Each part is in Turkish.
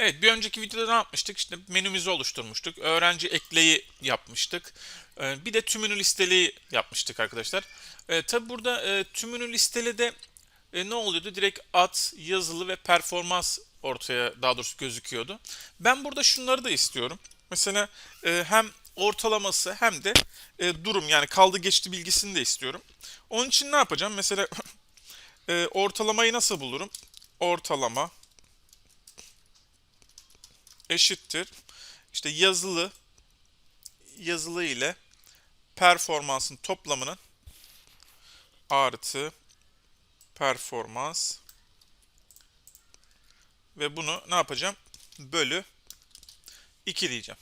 Evet bir önceki videoda ne yapmıştık? İşte menümüzü oluşturmuştuk. Öğrenci ekleyi yapmıştık. Ee, bir de tümünü listeliği yapmıştık arkadaşlar. Ee, tabi burada e, tümünü listeli e, ne oluyordu? Direkt ad, yazılı ve performans ortaya daha doğrusu gözüküyordu. Ben burada şunları da istiyorum. Mesela e, hem ortalaması hem de e, durum yani kaldı geçti bilgisini de istiyorum. Onun için ne yapacağım? Mesela e, ortalamayı nasıl bulurum? Ortalama eşittir. İşte yazılı yazılı ile performansın toplamının artı performans ve bunu ne yapacağım? Bölü 2 diyeceğim.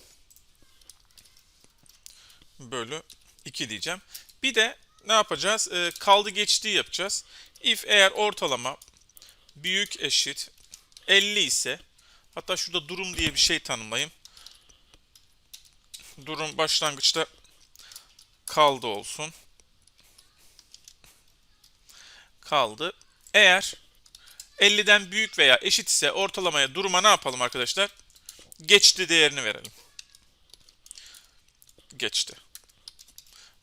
Bölü 2 diyeceğim. Bir de ne yapacağız? Ee, kaldı geçtiği yapacağız. If eğer ortalama büyük eşit 50 ise hatta şurada durum diye bir şey tanımlayayım. Durum başlangıçta kaldı olsun. Kaldı. Eğer 50'den büyük veya eşit ise ortalamaya duruma ne yapalım arkadaşlar? Geçti değerini verelim. Geçti.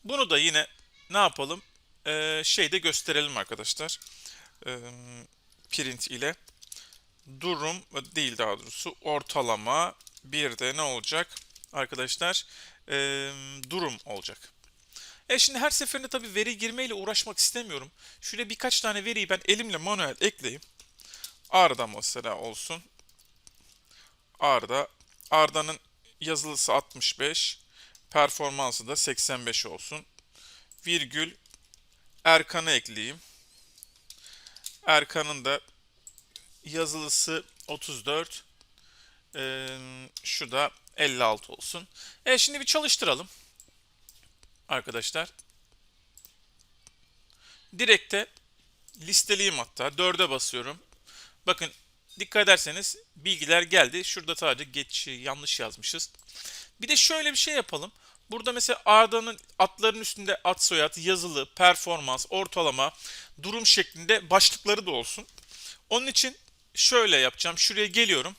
Bunu da yine ne yapalım? Ee, şeyde gösterelim arkadaşlar. Ee, print ile. Durum değil daha doğrusu ortalama bir de ne olacak? Arkadaşlar ee, durum olacak. E şimdi her seferinde tabii veri girmeyle uğraşmak istemiyorum. Şöyle birkaç tane veriyi ben elimle manuel ekleyeyim. Arda mesela olsun. Arda. Arda'nın yazılısı 65. Performansı da 85 olsun. Virgül. Erkan'ı ekleyeyim. Erkan'ın da yazılısı 34. Ee, şu da 56 olsun. E şimdi bir çalıştıralım. Arkadaşlar. Direkte listeleyeyim hatta. 4'e basıyorum. Bakın dikkat ederseniz bilgiler geldi. Şurada sadece geç yanlış yazmışız. Bir de şöyle bir şey yapalım. Burada mesela Arda'nın atların üstünde at soyad, yazılı, performans, ortalama, durum şeklinde başlıkları da olsun. Onun için şöyle yapacağım. Şuraya geliyorum.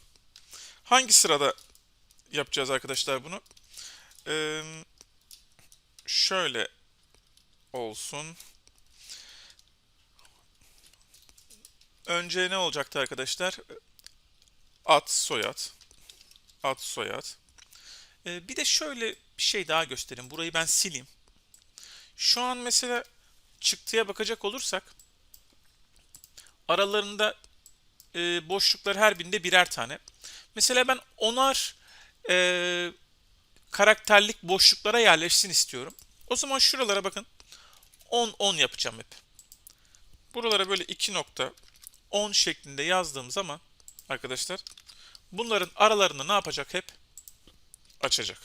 Hangi sırada yapacağız arkadaşlar bunu? Ee, şöyle olsun. Önce ne olacaktı arkadaşlar? At, soyad. At, soyad. Ee, bir de şöyle bir şey daha göstereyim. Burayı ben sileyim. Şu an mesela çıktıya bakacak olursak aralarında e, boşluklar her birinde birer tane. Mesela ben onar e, karakterlik boşluklara yerleşsin istiyorum. O zaman şuralara bakın. 10 10 yapacağım hep. Buralara böyle 2 nokta 10 şeklinde yazdığım zaman arkadaşlar bunların aralarını ne yapacak hep? Açacak.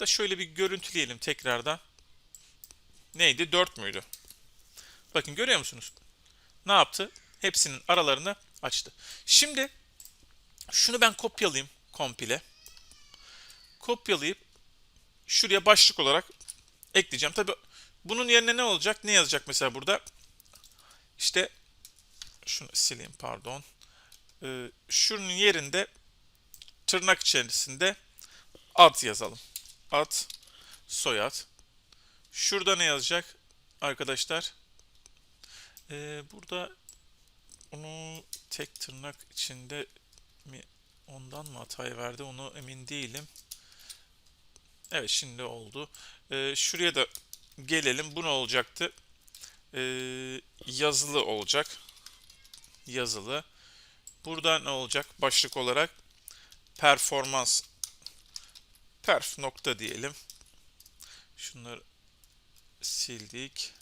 Da şöyle bir görüntüleyelim tekrardan. Neydi? 4 müydü? Bakın görüyor musunuz? Ne yaptı? Hepsinin aralarını açtı. Şimdi şunu ben kopyalayayım komple. Kopyalayıp şuraya başlık olarak ekleyeceğim. Tabi bunun yerine ne olacak? Ne yazacak mesela burada? İşte şunu sileyim pardon. Ee, şunun yerinde tırnak içerisinde ad yazalım. Ad, soyad. Şurada ne yazacak arkadaşlar? Ee, burada onu tek tırnak içinde mi ondan mı hatayı verdi onu emin değilim. Evet şimdi oldu. Ee, şuraya da gelelim. Bu ne olacaktı? Ee, yazılı olacak. Yazılı. Burada ne olacak? Başlık olarak performans perf nokta diyelim. Şunları sildik.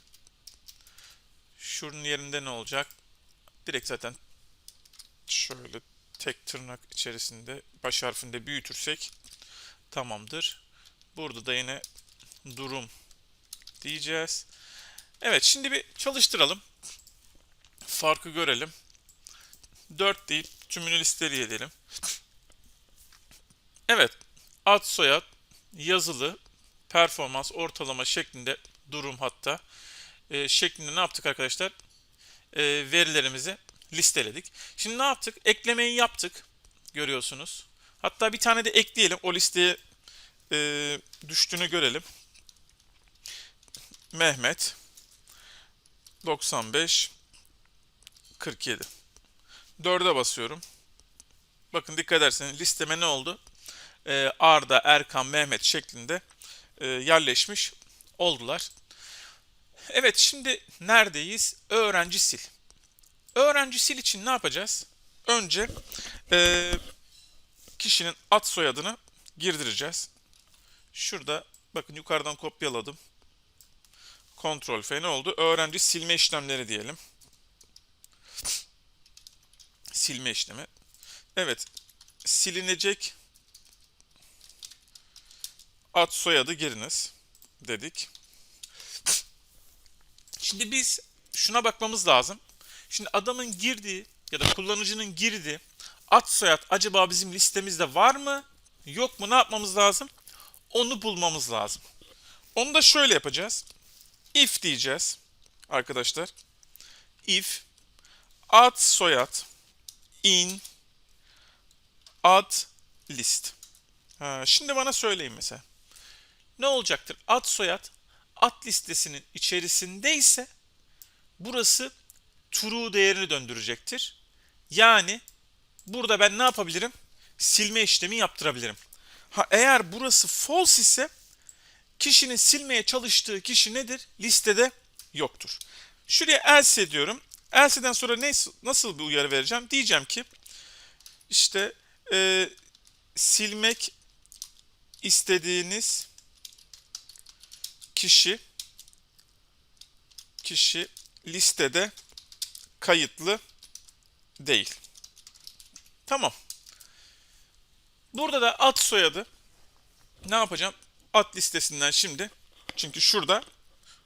Şunun yerinde ne olacak? Direkt zaten şöyle tek tırnak içerisinde baş harfinde büyütürsek tamamdır. Burada da yine durum diyeceğiz. Evet şimdi bir çalıştıralım. Farkı görelim. 4 değil tümünü listeleyelim. Evet ad soyad yazılı performans ortalama şeklinde durum hatta e, şeklinde ne yaptık arkadaşlar? E, verilerimizi listeledik. Şimdi ne yaptık? Eklemeyi yaptık. Görüyorsunuz. Hatta bir tane de ekleyelim. O listeye e, düştüğünü görelim. Mehmet 95 47 4'e basıyorum. Bakın dikkat ederseniz listeme ne oldu? Ee, Arda, Erkan, Mehmet şeklinde e, yerleşmiş oldular. Evet şimdi neredeyiz? Öğrenci sil. Öğrenci sil için ne yapacağız? Önce e, kişinin ad soyadını girdireceğiz. Şurada bakın yukarıdan kopyaladım. Ctrl F ne oldu? Öğrenci silme işlemleri diyelim. Silme işlemi. Evet. Silinecek ad soyadı giriniz dedik. Şimdi biz şuna bakmamız lazım. Şimdi adamın girdiği ya da kullanıcının girdiği ad soyad acaba bizim listemizde var mı? Yok mu? Ne yapmamız lazım? Onu bulmamız lazım. Onu da şöyle yapacağız. If diyeceğiz arkadaşlar. If ad soyad in ad list. Ha, şimdi bana söyleyin mesela. Ne olacaktır? Ad soyad ad listesinin içerisindeyse burası true değerini döndürecektir. Yani burada ben ne yapabilirim? Silme işlemi yaptırabilirim. Ha eğer burası false ise kişinin silmeye çalıştığı kişi nedir? Listede yoktur. Şuraya else diyorum. Else'den sonra ne, nasıl bir uyarı vereceğim? Diyeceğim ki işte e, silmek istediğiniz kişi kişi listede kayıtlı değil. Tamam. Burada da ad soyadı ne yapacağım? Ad listesinden şimdi. Çünkü şurada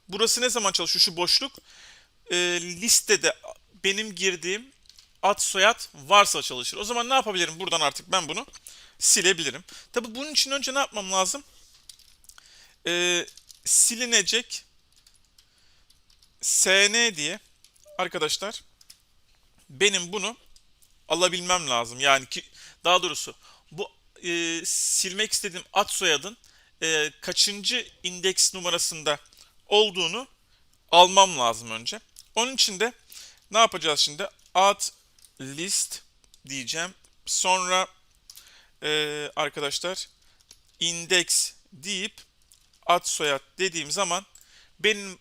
burası ne zaman çalışıyor şu boşluk? E, listede benim girdiğim ad soyad varsa çalışır. O zaman ne yapabilirim? Buradan artık ben bunu silebilirim. Tabi bunun için önce ne yapmam lazım? Ee, silinecek sn diye arkadaşlar benim bunu alabilmem lazım. Yani ki daha doğrusu bu e, silmek istediğim ad soyadın e, kaçıncı indeks numarasında olduğunu almam lazım önce. Onun için de ne yapacağız şimdi? Ad list diyeceğim. Sonra e, arkadaşlar index deyip ad soyad dediğim zaman benim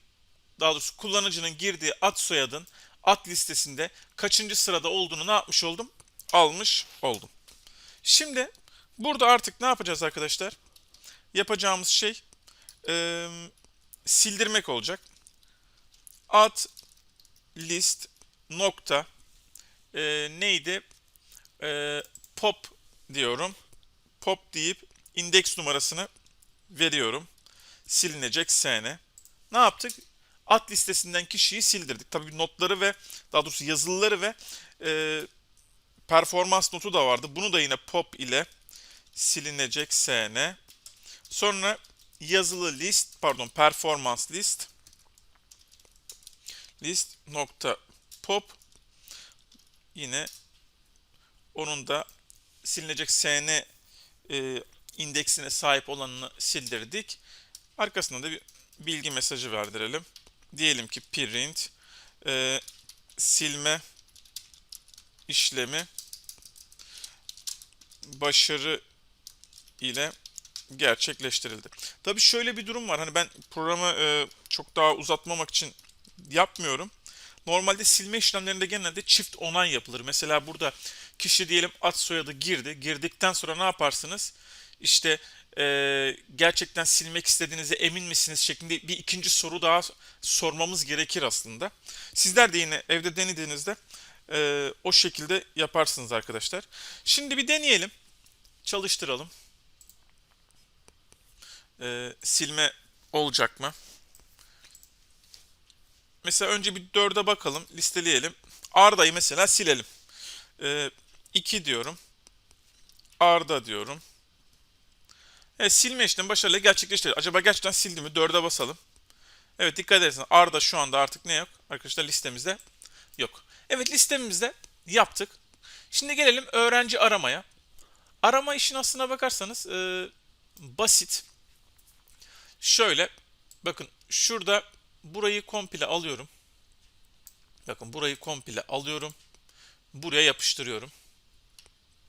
daha doğrusu kullanıcının girdiği ad soyadın ad listesinde kaçıncı sırada olduğunu ne yapmış oldum? Almış oldum. Şimdi burada artık ne yapacağız arkadaşlar? Yapacağımız şey e, sildirmek olacak. Ad list nokta e, neydi? E, pop diyorum. Pop deyip indeks numarasını veriyorum. Silinecek sn. Ne yaptık? At listesinden kişiyi sildirdik. Tabii notları ve daha doğrusu yazılıları ve e, performans notu da vardı. Bunu da yine pop ile silinecek sn. Sonra yazılı list pardon performans list list nokta pop yine onun da silinecek sn e, indeksine sahip olanını sildirdik. Arkasında da bir bilgi mesajı verdirelim. Diyelim ki print e, silme işlemi başarı ile gerçekleştirildi. Tabii şöyle bir durum var. Hani ben programı e, çok daha uzatmamak için yapmıyorum. Normalde silme işlemlerinde genelde çift onay yapılır. Mesela burada kişi diyelim ad soyadı girdi. Girdikten sonra ne yaparsınız? İşte e, gerçekten silmek istediğinize emin misiniz şeklinde bir ikinci soru daha sormamız gerekir aslında. Sizler de yine evde denediğinizde e, o şekilde yaparsınız arkadaşlar. Şimdi bir deneyelim. Çalıştıralım. E, silme olacak mı? Mesela önce bir 4'e bakalım, listeleyelim. Arda'yı mesela silelim. 2 ee, diyorum. Arda diyorum. Evet, silme işlemi başarılı gerçekleşti. Acaba gerçekten sildi mi? 4'e basalım. Evet dikkat ederseniz Arda şu anda artık ne yok? Arkadaşlar listemizde yok. Evet listemizde yaptık. Şimdi gelelim öğrenci aramaya. Arama işin aslına bakarsanız e, basit. Şöyle bakın şurada burayı komple alıyorum. Bakın burayı komple alıyorum. Buraya yapıştırıyorum.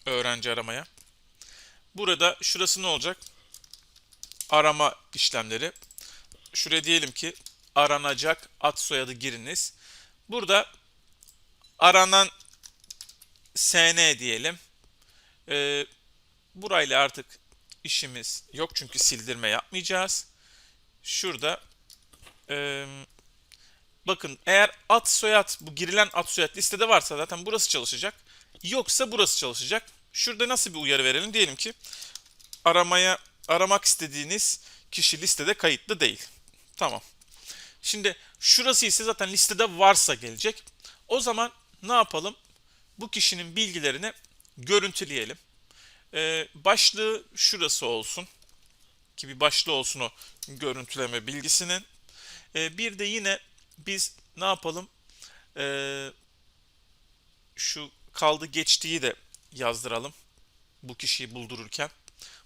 Öğrenci aramaya. Burada şurası ne olacak? Arama işlemleri. Şuraya diyelim ki aranacak ad soyadı giriniz. Burada aranan SN diyelim. Ee, burayla artık işimiz yok çünkü sildirme yapmayacağız. Şurada e, bakın eğer ad soyad bu girilen ad soyad listede varsa zaten burası çalışacak. Yoksa burası çalışacak. Şurada nasıl bir uyarı verelim? Diyelim ki aramaya aramak istediğiniz kişi listede kayıtlı değil. Tamam. Şimdi şurası ise zaten listede varsa gelecek. O zaman ne yapalım? Bu kişinin bilgilerini görüntüleyelim. Ee, başlığı şurası olsun. Ki bir başlığı olsun o görüntüleme bilgisinin. Ee, bir de yine biz ne yapalım? Ee, şu kaldı geçtiği de yazdıralım. Bu kişiyi buldururken.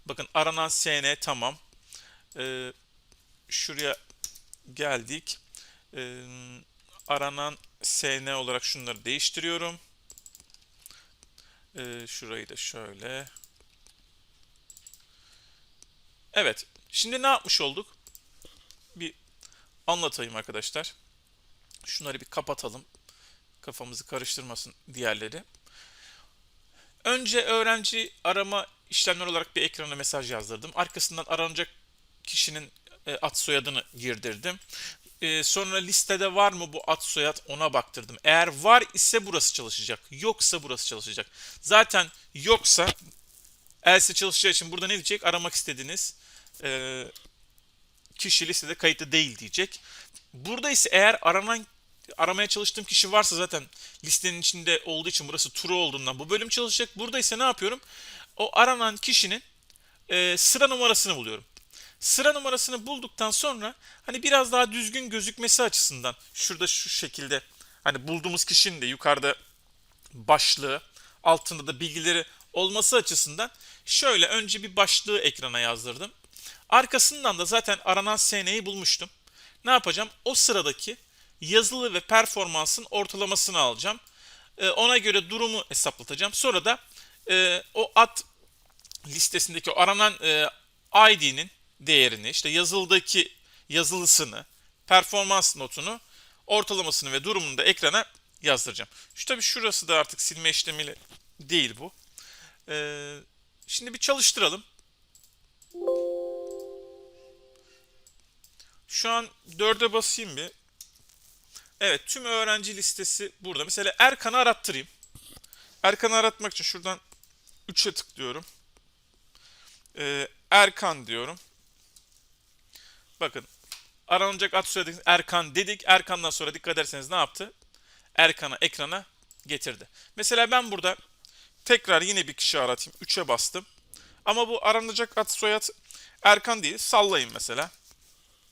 Bakın aranan SN tamam. Ee, şuraya geldik. Ee, aranan SN olarak şunları değiştiriyorum. Ee, şurayı da şöyle. Evet. Şimdi ne yapmış olduk? Bir anlatayım arkadaşlar. Şunları bir kapatalım. Kafamızı karıştırmasın diğerleri. Önce öğrenci arama işlemler olarak bir ekrana mesaj yazdırdım. Arkasından aranacak kişinin e, ad soyadını girdirdim. E, sonra listede var mı bu ad soyad ona baktırdım. Eğer var ise burası çalışacak. Yoksa burası çalışacak. Zaten yoksa else çalışacağı için burada ne diyecek? Aramak istediğiniz e, kişi listede kayıtlı değil diyecek. Burada ise eğer aranan aramaya çalıştığım kişi varsa zaten listenin içinde olduğu için burası true olduğundan bu bölüm çalışacak. Burada ise ne yapıyorum? O aranan kişinin e, sıra numarasını buluyorum. Sıra numarasını bulduktan sonra hani biraz daha düzgün gözükmesi açısından şurada şu şekilde hani bulduğumuz kişinin de yukarıda başlığı altında da bilgileri olması açısından şöyle önce bir başlığı ekrana yazdırdım. Arkasından da zaten aranan SN'yi bulmuştum. Ne yapacağım? O sıradaki yazılı ve performansın ortalamasını alacağım. E, ona göre durumu hesaplatacağım. Sonra da e, o ad listesindeki aranan e, ID'nin değerini, işte yazıldaki yazılısını, performans notunu, ortalamasını ve durumunu da ekrana yazdıracağım. Şu tabii şurası da artık silme işlemiyle değil bu. Ee, şimdi bir çalıştıralım. Şu an 4'e basayım bir. Evet tüm öğrenci listesi burada. Mesela Erkan'ı arattırayım. Erkan'ı aratmak için şuradan 3'e tıklıyorum. Ee, Erkan diyorum. Bakın aranacak ad soyadı Erkan dedik. Erkan'dan sonra dikkat ederseniz ne yaptı? Erkan'ı ekrana getirdi. Mesela ben burada tekrar yine bir kişi aratayım. 3'e bastım. Ama bu aranacak ad soyad Erkan değil. Sallayın mesela.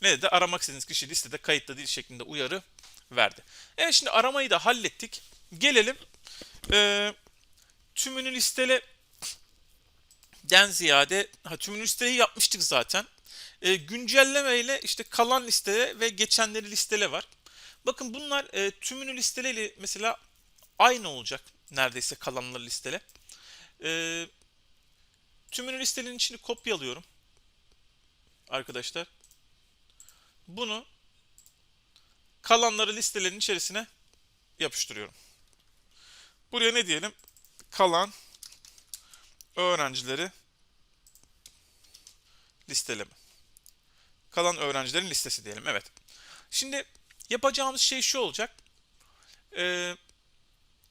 Ne dedi? Aramak istediğiniz kişi listede kayıtlı değil şeklinde uyarı verdi. Evet şimdi aramayı da hallettik. Gelelim e, tümünü listele den ziyade ha, tümünü listeyi yapmıştık zaten. E, güncelleme ile işte kalan listele ve geçenleri listele var. Bakın bunlar e, tümünü listele mesela aynı olacak neredeyse kalanları listele. E, tümünü listenin içini kopyalıyorum. Arkadaşlar. Bunu kalanları listelerin içerisine yapıştırıyorum. Buraya ne diyelim? Kalan öğrencileri listeleme. Kalan öğrencilerin listesi diyelim. Evet. Şimdi yapacağımız şey şu olacak. Ee,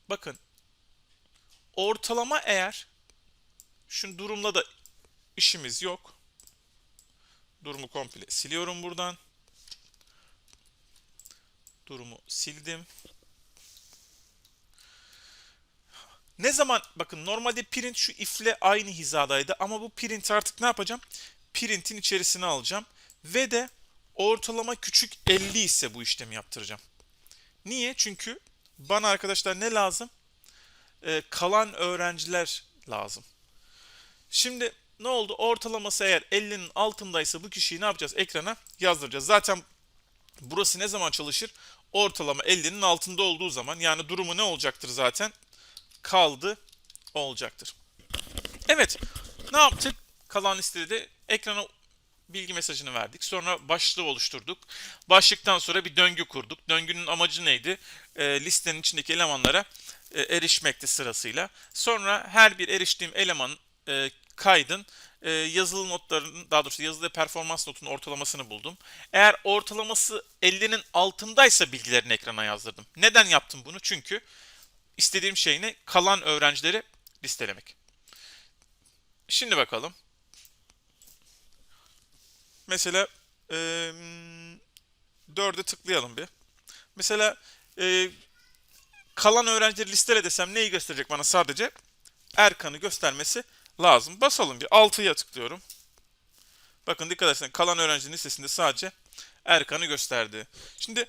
bakın. Ortalama eğer şu durumla da işimiz yok. Durumu komple siliyorum buradan. Durumu sildim. Ne zaman bakın normalde print şu if'le aynı hizadaydı ama bu print artık ne yapacağım? Print'in içerisine alacağım ve de ortalama küçük 50 ise bu işlemi yaptıracağım. Niye? Çünkü bana arkadaşlar ne lazım? Ee, kalan öğrenciler lazım. Şimdi ne oldu? Ortalaması eğer 50'nin altındaysa bu kişiyi ne yapacağız? Ekrana yazdıracağız. Zaten burası ne zaman çalışır? Ortalama 50'nin altında olduğu zaman yani durumu ne olacaktır zaten? Kaldı olacaktır. Evet. Ne yaptık? Kalan listede de ekrana bilgi mesajını verdik. Sonra başlığı oluşturduk. Başlıktan sonra bir döngü kurduk. Döngünün amacı neydi? E, listenin içindeki elemanlara e, erişmekti sırasıyla. Sonra her bir eriştiğim eleman e, kaydın e, yazılı notlarının daha doğrusu yazılı performans notunun ortalamasını buldum. Eğer ortalaması 50'nin altındaysa bilgilerini ekrana yazdırdım. Neden yaptım bunu? Çünkü istediğim şey ne? Kalan öğrencileri listelemek. Şimdi bakalım. Mesela e, 4'e tıklayalım bir. Mesela e, kalan öğrencileri listele desem neyi gösterecek bana sadece? Erkan'ı göstermesi lazım. Basalım bir 6'ya tıklıyorum. Bakın dikkat ederseniz kalan öğrencinin listesinde sadece Erkan'ı gösterdi. Şimdi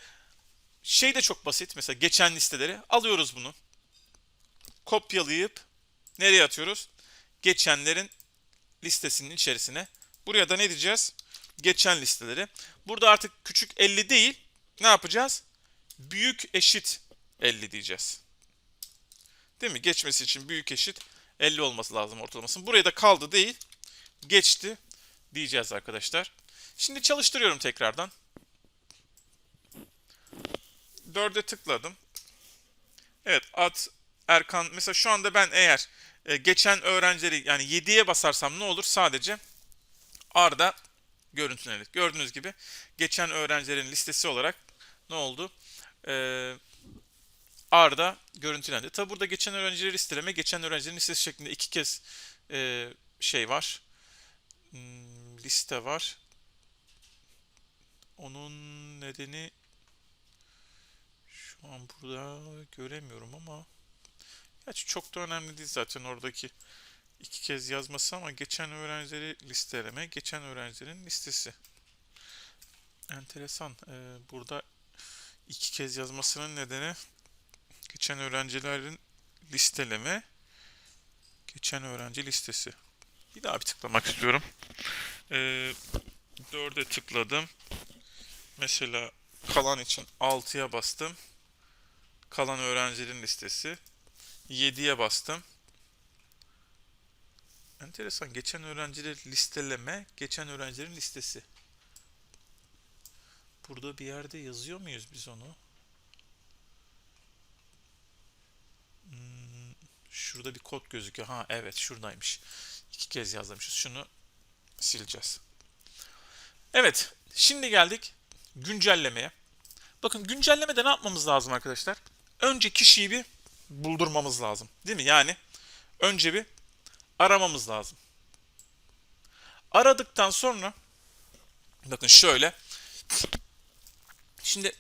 şey de çok basit. Mesela geçen listeleri alıyoruz bunu. Kopyalayıp nereye atıyoruz? Geçenlerin listesinin içerisine. Buraya da ne diyeceğiz? Geçen listeleri. Burada artık küçük 50 değil. Ne yapacağız? Büyük eşit 50 diyeceğiz. Değil mi? Geçmesi için büyük eşit 50 olması lazım ortalamasının. Buraya da kaldı değil. Geçti diyeceğiz arkadaşlar. Şimdi çalıştırıyorum tekrardan. 4'e tıkladım. Evet at Erkan mesela şu anda ben eğer e, geçen öğrencileri yani 7'ye basarsam ne olur? Sadece Arda görüntülenir. Gördüğünüz gibi geçen öğrencilerin listesi olarak ne oldu? Ee, Arda görüntülendi. Tabi burada geçen öğrencileri listeleme, geçen öğrencilerin listesi şeklinde iki kez e, şey var. Hmm, liste var. Onun nedeni şu an burada göremiyorum ama Gerçi çok da önemli değil zaten oradaki iki kez yazması ama geçen öğrencileri listeleme, geçen öğrencilerin listesi. Enteresan. Ee, burada iki kez yazmasının nedeni geçen öğrencilerin listeleme, geçen öğrenci listesi. Bir daha bir tıklamak istiyorum. Ee, 4'e tıkladım. Mesela kalan için 6'ya bastım. Kalan öğrencilerin listesi. 7'ye bastım. Enteresan. Geçen öğrenciler listeleme, geçen öğrencilerin listesi. Burada bir yerde yazıyor muyuz biz onu? Hmm, şurada bir kod gözüküyor. Ha evet şuradaymış. İki kez yazmışız. Şunu sileceğiz. Evet. Şimdi geldik güncellemeye. Bakın güncellemede ne yapmamız lazım arkadaşlar? Önce kişiyi bir buldurmamız lazım. Değil mi? Yani önce bir aramamız lazım. Aradıktan sonra bakın şöyle şimdi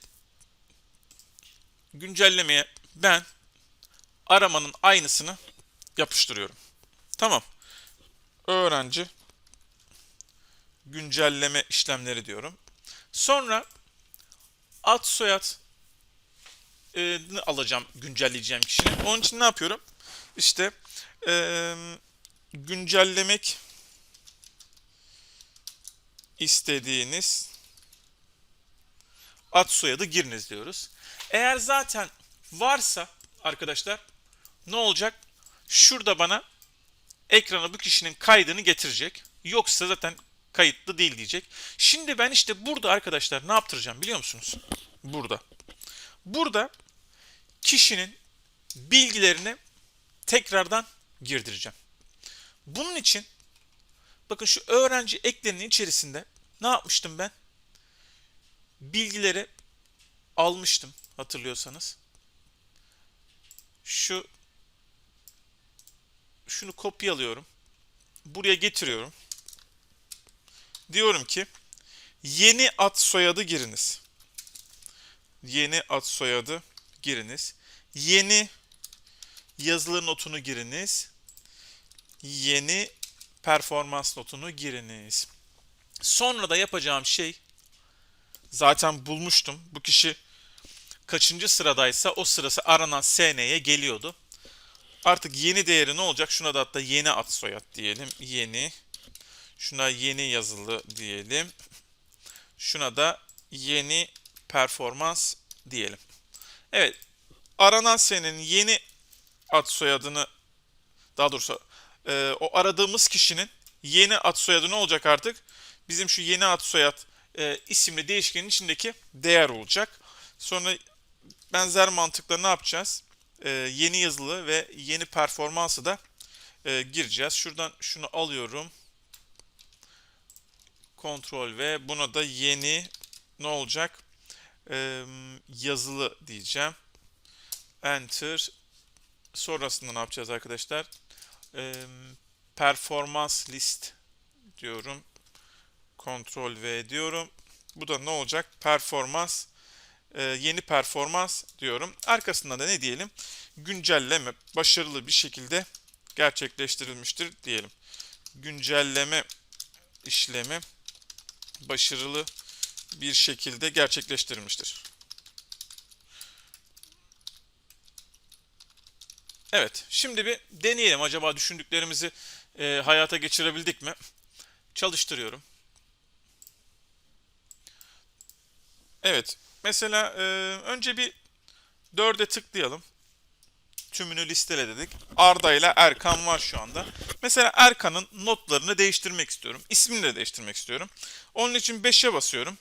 güncellemeye ben aramanın aynısını yapıştırıyorum. Tamam. Öğrenci güncelleme işlemleri diyorum. Sonra ad soyad e, alacağım, güncelleyeceğim kişinin. Onun için ne yapıyorum? İşte e, güncellemek istediğiniz ad soyadı giriniz diyoruz. Eğer zaten varsa arkadaşlar ne olacak? Şurada bana ekrana bu kişinin kaydını getirecek. Yoksa zaten kayıtlı değil diyecek. Şimdi ben işte burada arkadaşlar ne yaptıracağım biliyor musunuz? Burada. Burada kişinin bilgilerini tekrardan girdireceğim. Bunun için bakın şu öğrenci eklerinin içerisinde ne yapmıştım ben? Bilgileri almıştım hatırlıyorsanız. Şu şunu kopyalıyorum. Buraya getiriyorum. Diyorum ki yeni ad soyadı giriniz. Yeni ad soyadı giriniz. Yeni yazılı notunu giriniz. Yeni performans notunu giriniz. Sonra da yapacağım şey zaten bulmuştum. Bu kişi kaçıncı sıradaysa o sırası aranan SN'ye geliyordu. Artık yeni değeri ne olacak? Şuna da hatta yeni ad soyad diyelim. Yeni. Şuna yeni yazılı diyelim. Şuna da yeni performans diyelim. Evet. Aranan senin yeni ad soyadını daha doğrusu e, o aradığımız kişinin yeni ad soyadı ne olacak artık? Bizim şu yeni ad soyad e, isimli değişkenin içindeki değer olacak. Sonra benzer mantıkla ne yapacağız? E, yeni yazılı ve yeni performansı da e, gireceğiz. Şuradan şunu alıyorum. Kontrol ve buna da yeni ne olacak? Yazılı diyeceğim. Enter. Sonrasında ne yapacağız arkadaşlar? Performans list diyorum. Kontrol V diyorum. Bu da ne olacak? Performans e, yeni performans diyorum. Arkasında da ne diyelim? Güncelleme başarılı bir şekilde gerçekleştirilmiştir diyelim. Güncelleme işlemi başarılı bir şekilde gerçekleştirilmiştir. Evet, şimdi bir deneyelim. Acaba düşündüklerimizi e, hayata geçirebildik mi? Çalıştırıyorum. Evet, mesela e, önce bir 4'e tıklayalım. Tümünü listele dedik. Arda ile Erkan var şu anda. Mesela Erkan'ın notlarını değiştirmek istiyorum. İsmini de değiştirmek istiyorum. Onun için 5'e basıyorum.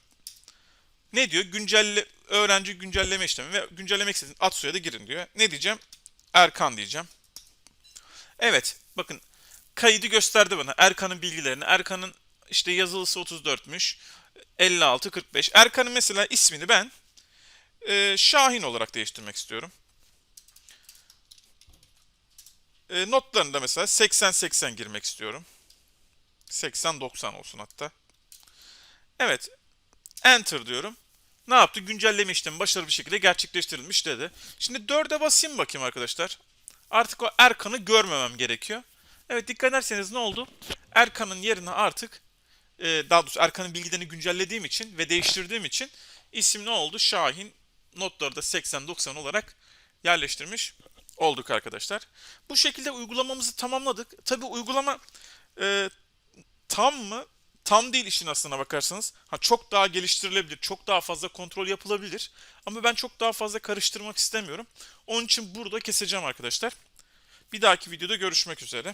Ne diyor? Güncelle öğrenci güncelleme işlemi ve güncellemek istediğin ad soyadı girin diyor. Ne diyeceğim? Erkan diyeceğim. Evet, bakın kaydı gösterdi bana Erkan'ın bilgilerini. Erkan'ın işte yazılısı 34'müş. 56 45. Erkan'ın mesela ismini ben e, Şahin olarak değiştirmek istiyorum. E, notlarını da mesela 80 80 girmek istiyorum. 80 90 olsun hatta. Evet. Enter diyorum. Ne yaptı? Güncelleme işlemi başarılı bir şekilde gerçekleştirilmiş dedi. Şimdi 4'e basayım bakayım arkadaşlar. Artık o Erkan'ı görmemem gerekiyor. Evet dikkat ederseniz ne oldu? Erkan'ın yerine artık e, daha doğrusu Erkan'ın bilgilerini güncellediğim için ve değiştirdiğim için isim ne oldu? Şahin notları da 80-90 olarak yerleştirmiş olduk arkadaşlar. Bu şekilde uygulamamızı tamamladık. Tabi uygulama e, tam mı? Tam değil işin aslına bakarsanız. Ha, çok daha geliştirilebilir, çok daha fazla kontrol yapılabilir. Ama ben çok daha fazla karıştırmak istemiyorum. Onun için burada keseceğim arkadaşlar. Bir dahaki videoda görüşmek üzere.